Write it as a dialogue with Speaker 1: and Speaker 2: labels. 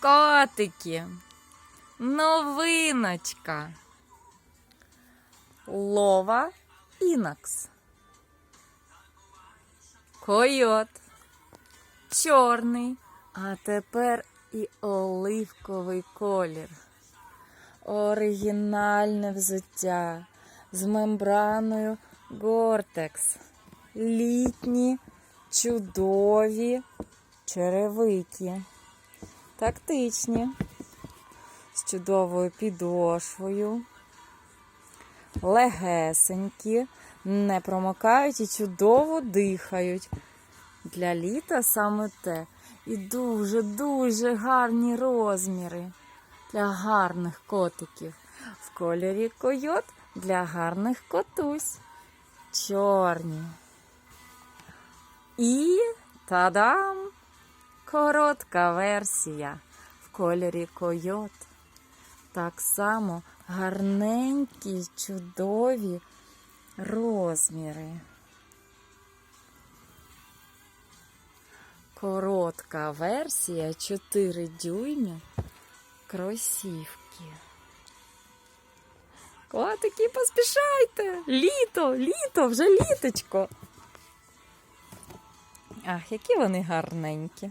Speaker 1: Котики. Новиночка. Лова інакс. Койот. Чорний. А тепер і оливковий колір. Оригінальне взуття з мембраною Гортекс. Літні, чудові черевики. Тактичні, з чудовою підошвою. Легесенькі, не промокають і чудово дихають. Для літа саме те. І дуже-дуже гарні розміри для гарних котиків. В кольорі койот для гарних котусь. Чорні. І та-дам! Коротка версія в кольорі койот. Так само гарненькі, чудові розміри. Коротка версія 4 дюймі кросівки. Котики, поспішайте! Літо, літо, вже літочко. Ах, які вони гарненькі.